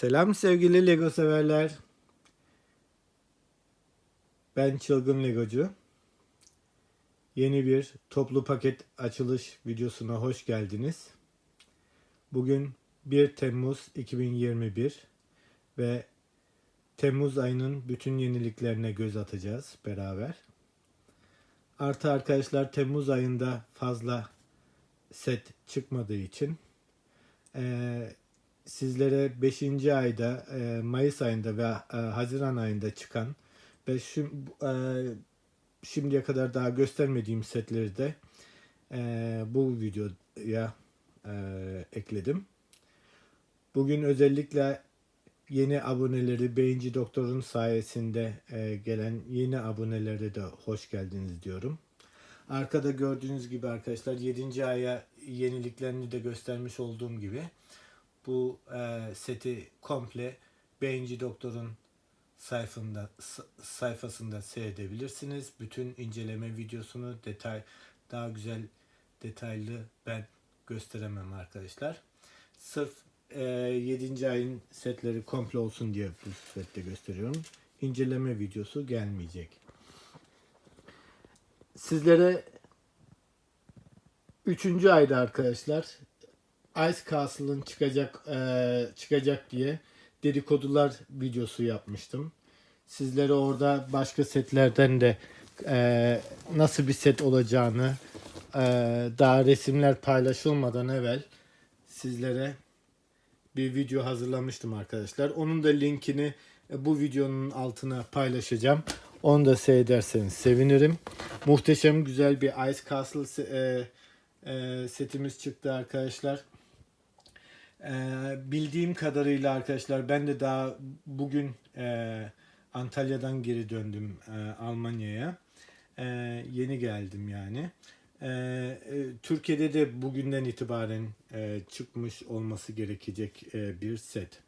Selam sevgili Lego severler. Ben Çılgın Legocu. Yeni bir toplu paket açılış videosuna hoş geldiniz. Bugün 1 Temmuz 2021 ve Temmuz ayının bütün yeniliklerine göz atacağız beraber. Artı arkadaşlar Temmuz ayında fazla set çıkmadığı için sizlere 5. ayda, e, Mayıs ayında ve e, Haziran ayında çıkan ve şu, e, şimdiye kadar daha göstermediğim setleri de bu videoya ekledim. Bugün özellikle yeni aboneleri Beyinci Doktor'un sayesinde gelen yeni abonelere de hoş geldiniz diyorum. Arkada gördüğünüz gibi arkadaşlar 7. aya yeniliklerini de göstermiş olduğum gibi bu e, seti komple Beğenci Doktor'un sayfında sayfasında seyredebilirsiniz. Bütün inceleme videosunu detay daha güzel detaylı ben gösteremem arkadaşlar. Sırf e, 7. ayın setleri komple olsun diye bu sette gösteriyorum. İnceleme videosu gelmeyecek. Sizlere 3. ayda arkadaşlar Ice Castle'ın çıkacak eee, çıkacak diye dedikodular videosu yapmıştım. Sizlere orada başka setlerden de eee, nasıl bir set olacağını eee, daha resimler paylaşılmadan evvel sizlere bir video hazırlamıştım arkadaşlar. Onun da linkini e, bu videonun altına paylaşacağım. Onu da seyrederseniz sevinirim. Muhteşem güzel bir Ice Castle e, e, setimiz çıktı arkadaşlar. Ee, bildiğim kadarıyla arkadaşlar ben de daha bugün e, Antalya'dan geri döndüm e, Almanya'ya. E, yeni geldim yani. E, e, Türkiye'de de bugünden itibaren e, çıkmış olması gerekecek e, bir set.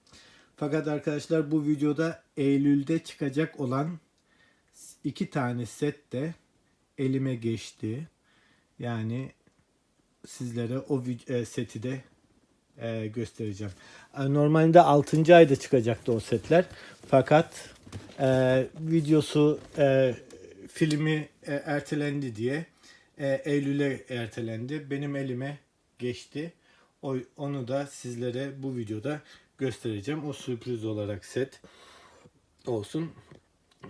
Fakat arkadaşlar bu videoda Eylül'de çıkacak olan iki tane set de elime geçti. Yani sizlere o e, seti de e, göstereceğim. E, Normalde 6. ayda çıkacaktı o setler. Fakat e, videosu e, filmi e, ertelendi diye e, Eylül'e ertelendi. Benim elime geçti. O, onu da sizlere bu videoda göstereceğim. O sürpriz olarak set olsun.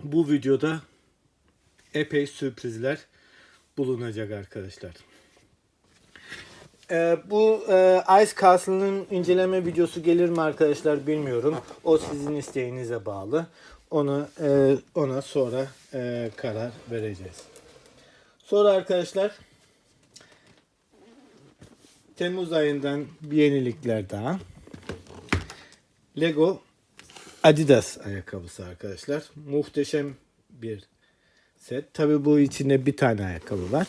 Bu videoda epey sürprizler bulunacak arkadaşlar. Ee, bu e, Ice Castle'ın inceleme videosu gelir mi arkadaşlar bilmiyorum. O sizin isteğinize bağlı. Onu e, ona sonra e, karar vereceğiz. Sonra arkadaşlar Temmuz ayından bir yenilikler daha. Lego Adidas ayakkabısı arkadaşlar. Muhteşem bir set. Tabi bu içinde bir tane ayakkabı var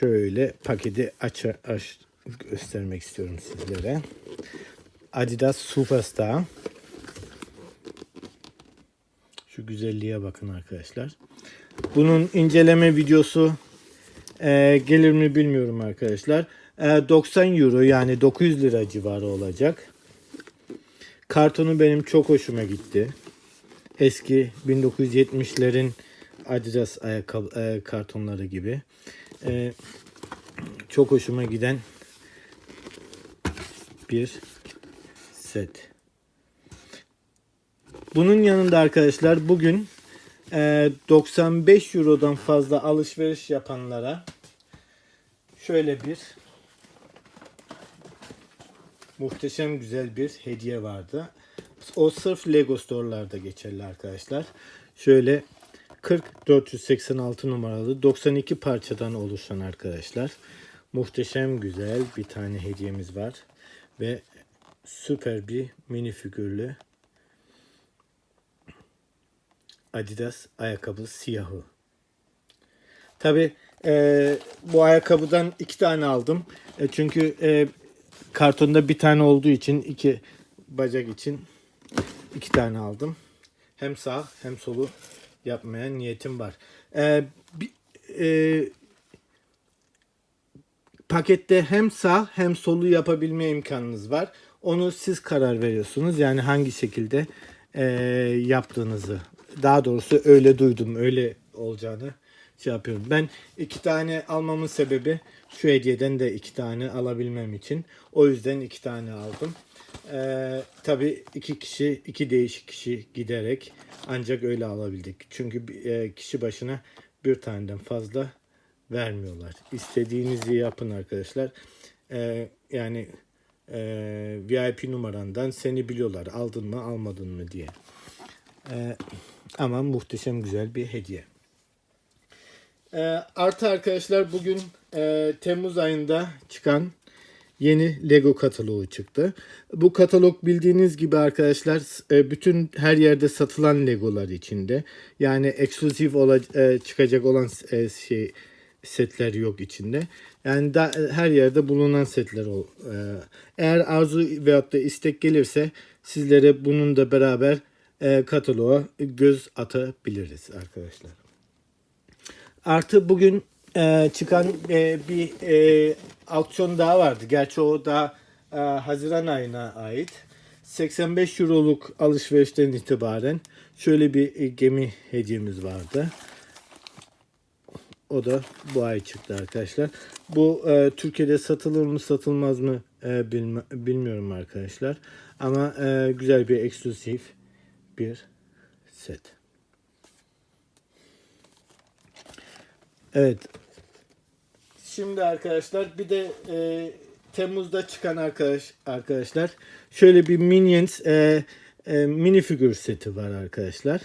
şöyle paketi aç, aç göstermek istiyorum sizlere. Adidas Superstar. Şu güzelliğe bakın arkadaşlar. Bunun inceleme videosu e, gelir mi bilmiyorum arkadaşlar. E, 90 euro yani 900 lira civarı olacak. Kartonu benim çok hoşuma gitti. Eski 1970'lerin Adidas ayakkabı e, kartonları gibi. E, çok hoşuma giden bir set. Bunun yanında arkadaşlar bugün e, 95 Euro'dan fazla alışveriş yapanlara şöyle bir muhteşem güzel bir hediye vardı. O sırf Lego Store'larda geçerli arkadaşlar. Şöyle 40486 numaralı 92 parçadan oluşan arkadaşlar. Muhteşem güzel bir tane hediyemiz var. Ve süper bir mini figürlü Adidas ayakkabı siyahı. Tabi e, bu ayakkabıdan iki tane aldım. E, çünkü e, kartonda bir tane olduğu için iki bacak için iki tane aldım. Hem sağ hem solu yapmaya niyetim var. Ee, bir, e, pakette hem sağ hem solu yapabilme imkanınız var. Onu siz karar veriyorsunuz. Yani hangi şekilde e, yaptığınızı. Daha doğrusu öyle duydum. Öyle olacağını şey yapıyorum. Ben iki tane almamın sebebi şu hediyeden de iki tane alabilmem için. O yüzden iki tane aldım. Ee, tabii iki kişi, iki değişik kişi giderek ancak öyle alabildik. Çünkü e, kişi başına bir taneden fazla vermiyorlar. İstediğinizi yapın arkadaşlar. Ee, yani e, VIP numarandan seni biliyorlar. Aldın mı almadın mı diye. Ee, ama muhteşem güzel bir hediye. Ee, artı arkadaşlar bugün e, Temmuz ayında çıkan yeni Lego kataloğu çıktı. Bu katalog bildiğiniz gibi arkadaşlar e, bütün her yerde satılan Legolar içinde. Yani eksklusif ola- e, çıkacak olan e, şey setler yok içinde. Yani da, her yerde bulunan setler ol. eğer arzu veyahut da istek gelirse sizlere bunun da beraber kataloğa göz atabiliriz arkadaşlar. Artı bugün e, çıkan e, bir e, aksiyon daha vardı. Gerçi o da e, Haziran ayına ait. 85 euroluk alışverişten itibaren şöyle bir e, gemi hediyemiz vardı. O da bu ay çıktı arkadaşlar. Bu e, Türkiye'de satılır mı satılmaz mı e, bilme- bilmiyorum arkadaşlar. Ama e, güzel bir eksklusif bir set. Evet. Şimdi arkadaşlar bir de e, Temmuz'da çıkan arkadaş arkadaşlar şöyle bir Minions e, e, minifigür seti var arkadaşlar.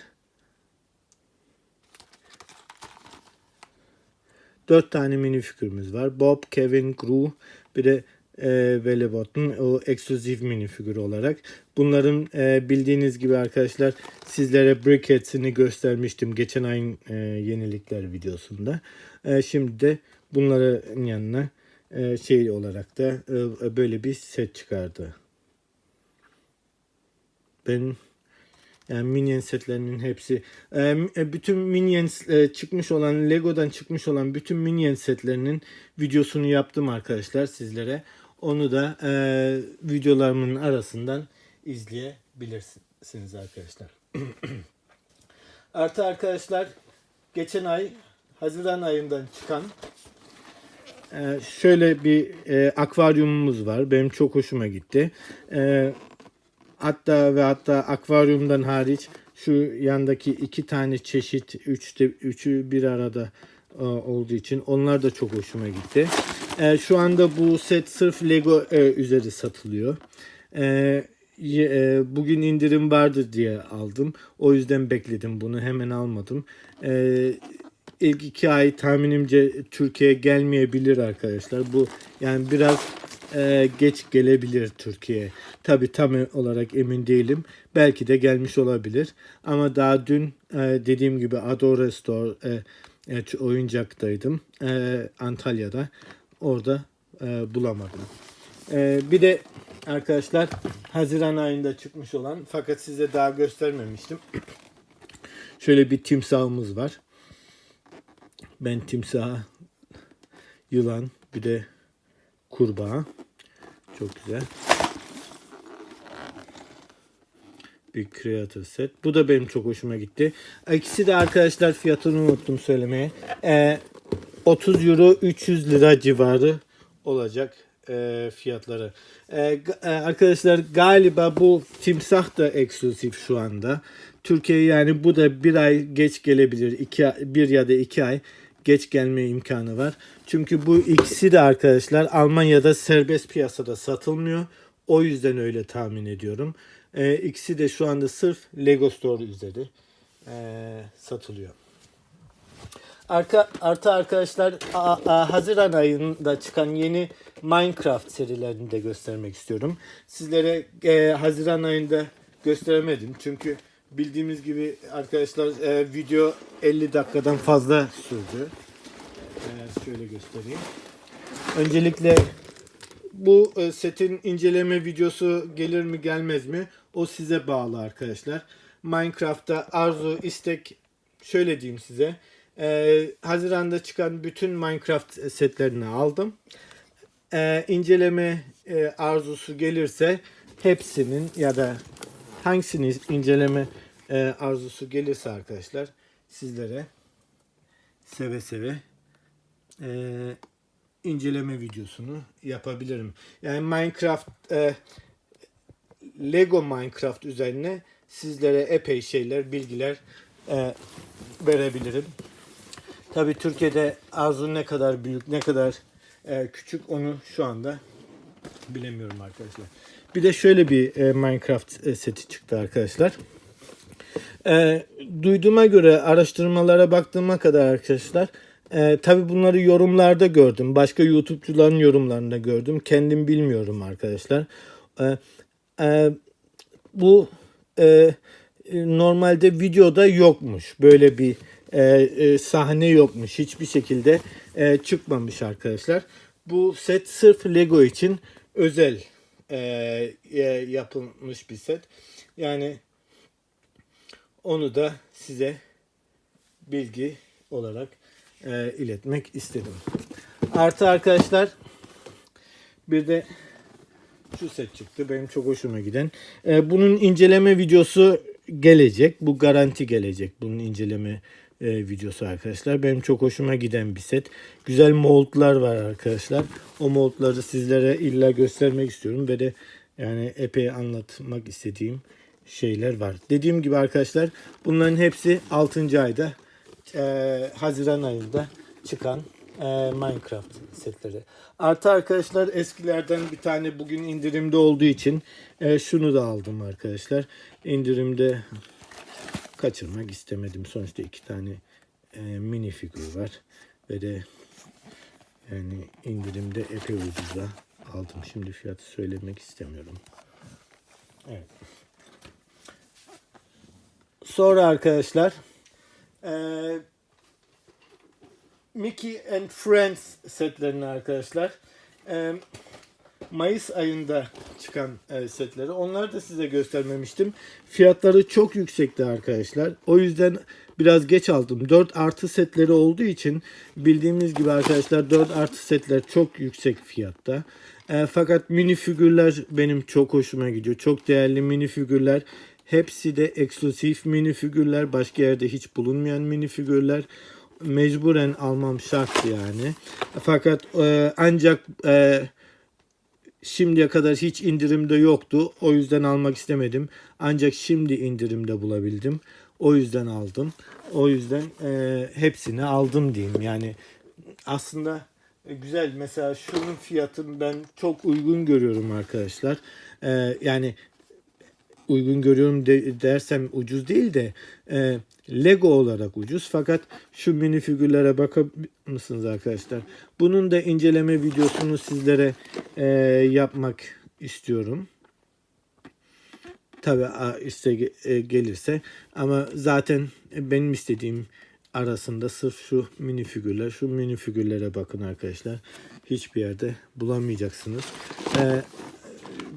Dört tane minifigürümüz var. Bob, Kevin, Gru bir de e, Velebot'un o eksklusif minifigürü olarak. Bunların e, bildiğiniz gibi arkadaşlar sizlere Brickheads'ini göstermiştim geçen ayın e, yenilikler videosunda. E, şimdi de bunların yanına e, şey olarak da e, böyle bir set çıkardı. Ben yani Minion setlerinin hepsi e, bütün Minions e, çıkmış olan Lego'dan çıkmış olan bütün Minion setlerinin videosunu yaptım arkadaşlar sizlere. Onu da e, videolarımın arasından izleyebilirsiniz arkadaşlar. Artı arkadaşlar geçen ay Haziran ayından çıkan e, şöyle bir e, akvaryumumuz var. Benim çok hoşuma gitti. E, hatta ve hatta akvaryumdan hariç şu yandaki iki tane çeşit üçte üçü bir arada e, olduğu için onlar da çok hoşuma gitti. E, şu anda bu set sırf Lego e, üzeri satılıyor. E, e, bugün indirim vardı diye aldım. O yüzden bekledim bunu hemen almadım. E, ilk iki ay tahminimce Türkiye'ye gelmeyebilir arkadaşlar. Bu yani biraz e, geç gelebilir Türkiye'ye. Tabi tam olarak emin değilim. Belki de gelmiş olabilir. Ama daha dün e, dediğim gibi Adore Store e, e, oyuncaktaydım. E, Antalya'da. Orada e, bulamadım. E, bir de arkadaşlar Haziran ayında çıkmış olan fakat size daha göstermemiştim. Şöyle bir timsahımız var. Ben timsah, yılan, bir de kurbağa. Çok güzel. Bir creator set. Bu da benim çok hoşuma gitti. İkisi de arkadaşlar fiyatını unuttum söylemeye. Ee, 30 euro 300 lira civarı olacak e, fiyatları. E, e, arkadaşlar galiba bu timsah da eksklusif şu anda. Türkiye yani bu da bir ay geç gelebilir. İki, bir ya da iki ay geç gelme imkanı var. Çünkü bu ikisi de arkadaşlar Almanya'da serbest piyasada satılmıyor. O yüzden öyle tahmin ediyorum. E, ikisi de şu anda sırf Lego Store üzeri e, satılıyor. Arka, artı arkadaşlar a- a- Haziran ayında çıkan yeni Minecraft serilerini de göstermek istiyorum. Sizlere e, Haziran ayında gösteremedim. Çünkü bildiğimiz gibi arkadaşlar e, video 50 dakikadan fazla sürdü. E, şöyle göstereyim. Öncelikle bu e, setin inceleme videosu gelir mi gelmez mi o size bağlı arkadaşlar. Minecraft'ta arzu istek şöyle diyeyim size. E, Haziran'da çıkan bütün Minecraft setlerini aldım. e, inceleme e, arzusu gelirse hepsinin ya da hangisini inceleme e, arzusu gelirse arkadaşlar sizlere seve seve e, inceleme videosunu yapabilirim. Yani Minecraft e, Lego Minecraft üzerine sizlere epey şeyler, bilgiler e, verebilirim. Tabii Türkiye'de arzu ne kadar büyük, ne kadar e, küçük onu şu anda bilemiyorum arkadaşlar. Bir de şöyle bir e, Minecraft e, seti çıktı arkadaşlar. E, duyduğuma göre araştırmalara baktığıma kadar arkadaşlar e, tabi bunları yorumlarda gördüm. Başka YouTube'cuların yorumlarında gördüm. Kendim bilmiyorum arkadaşlar. E, e, bu e, normalde videoda yokmuş. Böyle bir e, e, sahne yokmuş. Hiçbir şekilde e, çıkmamış arkadaşlar. Bu set sırf Lego için özel e, e, yapılmış bir set. Yani onu da size bilgi olarak e, iletmek istedim. Artı arkadaşlar bir de şu set çıktı. Benim çok hoşuma giden. E, bunun inceleme videosu gelecek. Bu garanti gelecek. Bunun inceleme e, videosu arkadaşlar. Benim çok hoşuma giden bir set. Güzel moldlar var arkadaşlar. O moldları sizlere illa göstermek istiyorum ve de yani epey anlatmak istediğim şeyler var. Dediğim gibi arkadaşlar bunların hepsi 6. ayda e, Haziran ayında çıkan e, Minecraft setleri. Artı arkadaşlar eskilerden bir tane bugün indirimde olduğu için e, şunu da aldım arkadaşlar. İndirimde kaçırmak istemedim. Sonuçta iki tane e, mini figür var ve de yani indirimde epey ucuza aldım. Şimdi fiyatı söylemek istemiyorum. Evet. Sonra arkadaşlar eee Mickey and Friends setlerini arkadaşlar eee, Mayıs ayında çıkan e, setleri. Onları da size göstermemiştim. Fiyatları çok yüksekti arkadaşlar. O yüzden biraz geç aldım. 4 artı setleri olduğu için bildiğimiz gibi arkadaşlar 4 artı setler çok yüksek fiyatta. E, fakat mini figürler benim çok hoşuma gidiyor. Çok değerli mini figürler. Hepsi de eksklusif mini figürler. Başka yerde hiç bulunmayan mini figürler. Mecburen almam şart yani. Fakat e, ancak e, şimdiye kadar hiç indirimde yoktu. O yüzden almak istemedim. Ancak şimdi indirimde bulabildim. O yüzden aldım. O yüzden e, hepsini aldım diyeyim. Yani aslında güzel. Mesela şunun fiyatını ben çok uygun görüyorum arkadaşlar. E, yani uygun görüyorum de, dersem ucuz değil de e, Lego olarak ucuz. Fakat şu mini figürlere bakar mısınız arkadaşlar? Bunun da inceleme videosunu sizlere e, yapmak istiyorum. Tabi iste e, gelirse ama zaten benim istediğim arasında sırf şu mini figürler. Şu mini figürlere bakın arkadaşlar. Hiçbir yerde bulamayacaksınız. Ee,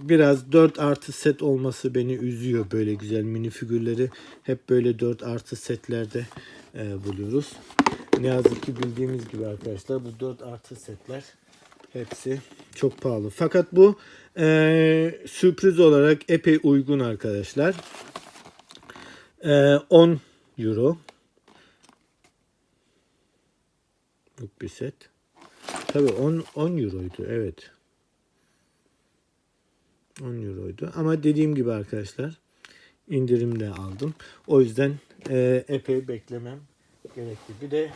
biraz 4 artı set olması beni üzüyor böyle güzel mini figürleri. Hep böyle 4 artı setlerde e, buluyoruz. Ne yazık ki bildiğimiz gibi arkadaşlar bu 4 artı setler hepsi çok pahalı. Fakat bu e, sürpriz olarak epey uygun arkadaşlar. E, 10 euro. Bu bir set. Tabii 10, 10 euroydu evet. 10 euroydu. Ama dediğim gibi arkadaşlar indirimde aldım. O yüzden e, epey beklemem gerekti. Bir de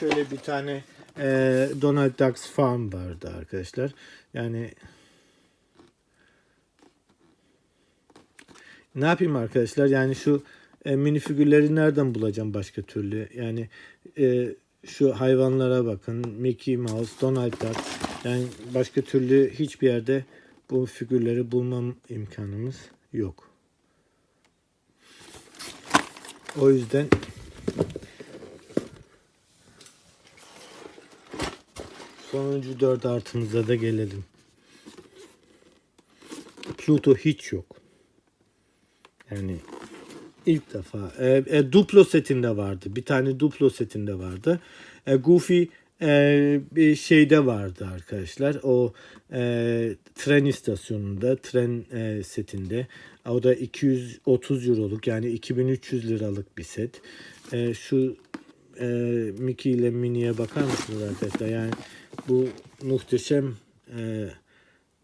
şöyle bir tane e, Donald Duck's Farm vardı arkadaşlar. Yani ne yapayım arkadaşlar? Yani şu e, mini figürleri nereden bulacağım başka türlü? Yani e, şu hayvanlara bakın. Mickey Mouse, Donald Duck. Yani başka türlü hiçbir yerde bu figürleri bulmam imkanımız yok. O yüzden sonuncu dört artımıza da gelelim. Pluto hiç yok. Yani ilk defa. E, e, Duplo setinde vardı. Bir tane Duplo setinde vardı. E, Goofy e, bir şeyde vardı arkadaşlar. O e, tren istasyonunda, tren e, setinde. O da 230 euroluk yani 2300 liralık bir set. E, şu e, Mickey ile Minnie'ye bakar mısınız arkadaşlar? Yani bu muhteşem e,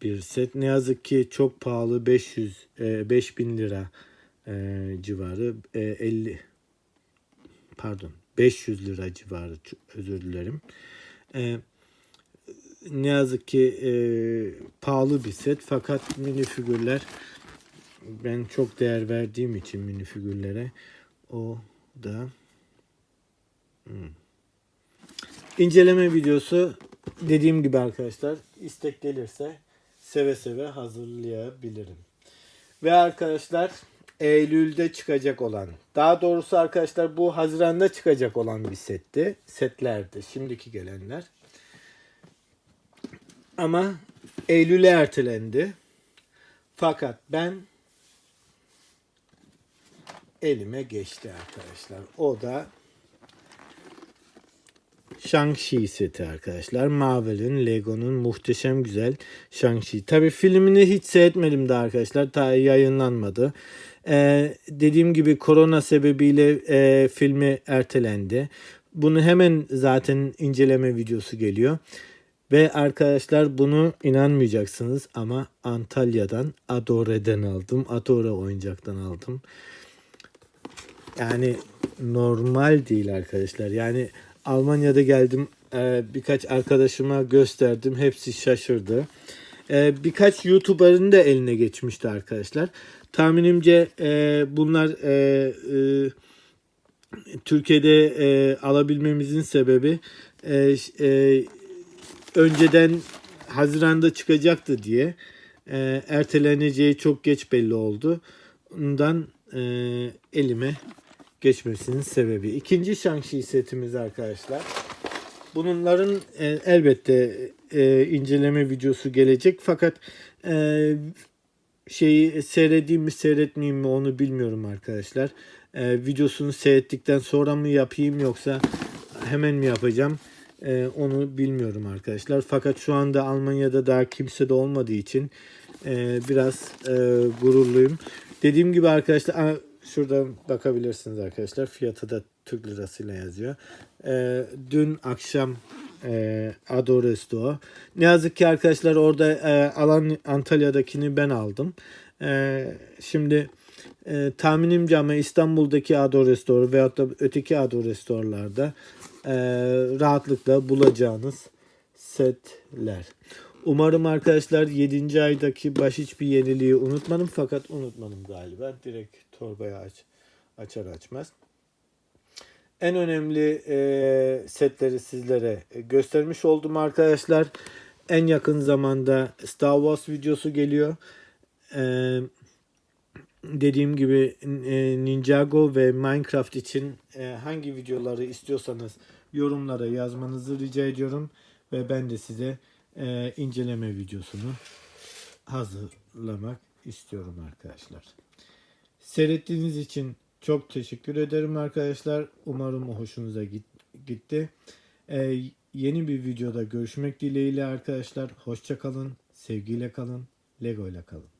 bir set. Ne yazık ki çok pahalı 500 e, 5000 lira e, civarı e, 50 pardon 500 lira civarı özür dilerim. E, ne yazık ki e, pahalı bir set fakat minifigürler ben çok değer verdiğim için minifigürlere o da hmm. inceleme videosu dediğim gibi arkadaşlar istek gelirse seve seve hazırlayabilirim. Ve arkadaşlar Eylül'de çıkacak olan daha doğrusu arkadaşlar bu Haziran'da çıkacak olan bir setti. Setlerdi şimdiki gelenler. Ama Eylül'e ertelendi. Fakat ben elime geçti arkadaşlar. O da Shang-Chi seti arkadaşlar. Marvel'in, Lego'nun muhteşem güzel Shang-Chi. Tabi filmini hiç seyretmedim de arkadaşlar. Ta yayınlanmadı. Ee, dediğim gibi korona sebebiyle e, filmi ertelendi. Bunu hemen zaten inceleme videosu geliyor. Ve arkadaşlar bunu inanmayacaksınız ama Antalya'dan Adore'den aldım. Adore oyuncaktan aldım. Yani normal değil arkadaşlar. Yani Almanya'da geldim e, birkaç arkadaşıma gösterdim. Hepsi şaşırdı. E, birkaç YouTuber'ın da eline geçmişti arkadaşlar. Tahminimce e, bunlar e, e, Türkiye'de e, alabilmemizin sebebi e, e, önceden Haziran'da çıkacaktı diye e, erteleneceği çok geç belli oldu. Ondan e, elime geçmesinin sebebi. İkinci Shang-Chi setimiz arkadaşlar. Bunların e, elbette e, inceleme videosu gelecek fakat e, şeyi seyredeyim mi seyretmeyeyim mi onu bilmiyorum arkadaşlar. E, videosunu seyrettikten sonra mı yapayım yoksa hemen mi yapacağım e, onu bilmiyorum arkadaşlar. Fakat şu anda Almanya'da daha kimse de olmadığı için e, biraz e, gururluyum. Dediğim gibi arkadaşlar şuradan bakabilirsiniz arkadaşlar. Fiyatı da Türk lirasıyla yazıyor. E, dün akşam e, Adoresto. Ne yazık ki arkadaşlar orada e, alan Antalya'dakini ben aldım. E, şimdi e, tahminimce ama İstanbul'daki Ado Restore veyahut da öteki Ado Restore'larda e, rahatlıkla bulacağınız setler. Umarım arkadaşlar 7. aydaki baş hiçbir yeniliği unutmadım fakat unutmadım galiba. Direkt torbaya aç, açar açmaz. En önemli e, setleri sizlere göstermiş oldum arkadaşlar. En yakın zamanda Star Wars videosu geliyor. Eee dediğim gibi e, Ninjago ve Minecraft için e, hangi videoları istiyorsanız yorumlara yazmanızı rica ediyorum ve ben de size e, inceleme videosunu hazırlamak istiyorum arkadaşlar. Seyrettiğiniz için çok teşekkür ederim arkadaşlar. Umarım hoşunuza gitti. Yeni bir videoda görüşmek dileğiyle arkadaşlar. Hoşça kalın, sevgiyle kalın, Lego ile kalın.